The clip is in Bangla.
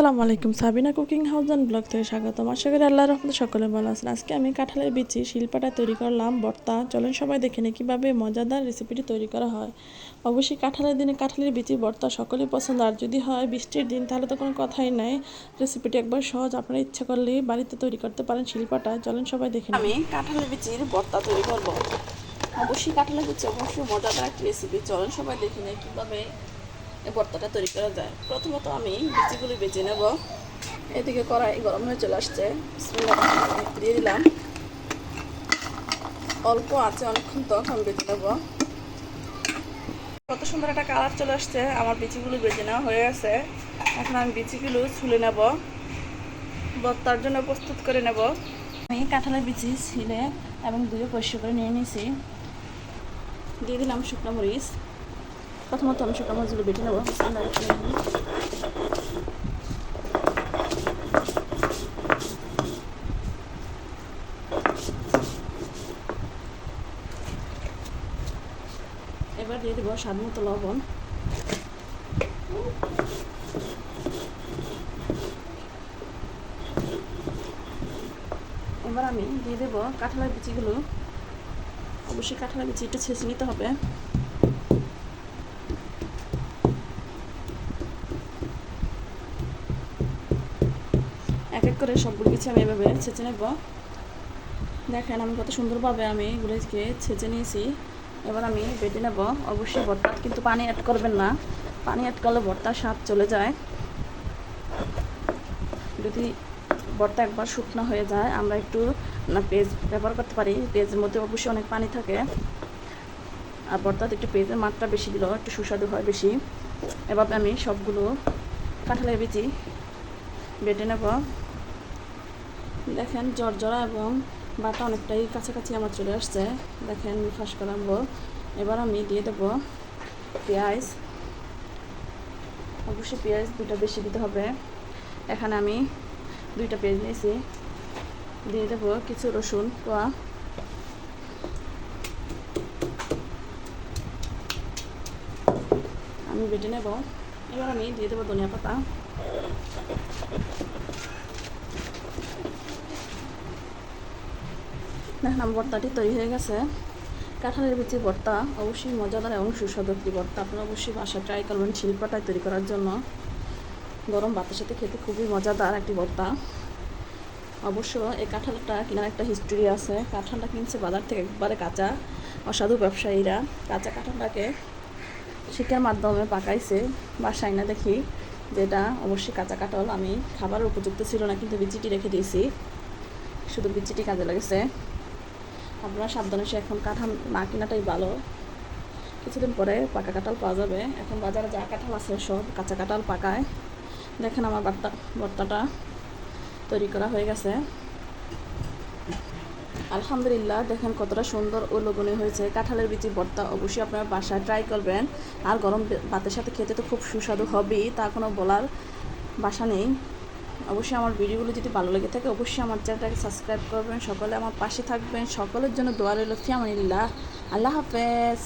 আসসালামু আলাইকুম। Sabina cooking house and blog থেকে স্বাগতম। আশা করি আল্লাহ রহমতে সকলে ভালো আছেন। আজকে আমি কাঁঠালের বিচি, শিল্পাটা তৈরি করলাম বর্তা চলেন সবাই দেখে নিই কীভাবে মজাদার রেসিপিটি তৈরি করা হয়। অবশ্যই কাঁঠালের দিনে কাঁঠালের বিচি বর্তা সকলেই পছন্দ। আর যদি হয় বৃষ্টির দিন, তাহলে তো কোনো কথাই নাই। রেসিপিটি একবার সহজ আপনারা ইচ্ছা করলে বাড়িতে তৈরি করতে পারেন শিল্পাটা। চলেন সবাই দেখে আমি কাঁঠালের বিচির বর্তা তৈরি করব। অবশ্যই কাঁঠালের বিচি অবশ্যই মজাদার একটি রেসিপি চলেন সবাই দেখে নেই কীভাবে এই ভর্তাটা তৈরি করা যায়। প্রথমত আমি বিচিগুলি বেছে নেব। এদিকে কড়াই গরম হয়ে চলে আসছে। দিয়ে দিলাম। অল্প আছে, অনেকক্ষণ তক আমি বেছে নেব। কত সুন্দর একটা কালার চলে আসছে। আমার বিচিগুলো বেছে নেওয়া হয়ে গেছে। এখন আমি বিচিগুলো ছুলে নেব। ভর্তার জন্য প্রস্তুত করে নেব। আমি কাঁঠালের বিচি ছিলে এবং দুটো পরিষ্কার করে নিয়ে নিয়েছি। দিয়ে দিলাম শুকনো মরিচ। প্রথমত আমি শুকনো মাছগুলো বেটে নেব। এবার দিয়ে দেবো স্বাদ মতো লবণ। এবার আমি দিয়ে দেবো কাঁঠালের বিচিগুলো। অবশ্যই কাঁঠালের বিচি একটু ছেঁচে নিতে হবে। এক এক করে সবগুলো কিছু আমি এভাবে ছেঁচে নেব। দেখেন আমি কত সুন্দরভাবে আমি এগুলোকে ছেঁচে নিয়েছি। এবার আমি বেটে নেব। অবশ্যই ভর্তা কিন্তু পানি অ্যাড করবেন না। পানি অ্যাড করলে ভর্তার স্বাদ চলে যায়। যদি ভর্তা একবার শুকনো হয়ে যায়, আমরা একটু না পেজ ব্যবহার করতে পারি। পেজের মধ্যে অবশ্যই অনেক পানি থাকে। আর ভর্তাতে একটু পেঁয়াজের মাত্রা বেশি দিলেও একটু সুস্বাদু হয় বেশি। এভাবে আমি সবগুলো কাঁঠালের বিচি বেটে নেব। দেখেন জ্বর জর্জরা এবং বাটা অনেকটাই কাছাকাছি আমার চলে আসছে। দেখেন ফাঁস করাবো। এবার আমি দিয়ে দেবো পেঁয়াজ। অবশ্যই পেঁয়াজ দুটো বেশি দিতে হবে। এখানে আমি দুইটা পেঁয়াজ নিয়েছি। দিয়ে দেবো কিছু রসুন কোয়া। আমি বেটে নেব। এবার আমি দিয়ে দেবো ধনিয়া পাতা। দেখেন আমার ভর্তাটি তৈরি হয়ে গেছে। কাঁঠালের বিচি ভর্তা অবশ্যই মজাদার এবং সুস্বাদু একটি ভর্তা আপনারা অবশ্যই বাসা ট্রাই করবেন শিল্পটাই তৈরি করার জন্য। গরম ভাতের সাথে খেতে খুবই মজাদার একটি ভর্তা অবশ্য এই কাঁঠালটা কেনার একটা হিস্টোরি আছে। কাঁঠালটা কিনছে বাজার থেকে একবারে কাঁচা, অসাধু ব্যবসায়ীরা। কাঁচা কাঁঠালটাকে শীতের মাধ্যমে পাকাইছে। বাসায় না দেখি যেটা অবশ্যই কাঁচা কাঁঠাল। আমি খাবারের উপযুক্ত ছিল না, কিন্তু বিচিটি রেখে দিয়েছি। শুধু বিচিটি কাজে লেগেছে। আপনারা সাবধানে সে এখন কাঁঠাল না কেনাটাই ভালো। কিছুদিন পরে পাকা কাঁঠাল পাওয়া যাবে। এখন বাজারে যা কাঁঠাল আছে সব কাঁচা কাঁঠাল পাকায়। দেখেন আমার বার্তা ভর্তাটা তৈরি করা হয়ে গেছে। আলহামদুলিল্লাহ, দেখেন কতটা সুন্দর ও লবণীয় হয়েছে। কাঁঠালের বিচি ভর্তা অবশ্যই আপনার বাসায় ট্রাই করবেন। আর গরম ভাতের সাথে খেতে তো খুব সুস্বাদু হবেই, তা কোনো বলার বাসা নেই। অবশ্যই আমার ভিডিওগুলো যদি ভালো লেগে থাকে, অবশ্যই আমার চ্যানেলটাকে সাবস্ক্রাইব করবেন, সকলে আমার পাশে থাকবেন, সকলের জন্য দোয়া রইল, ফিয়ামানিল্লাহ। আল্লাহ হাফেজ।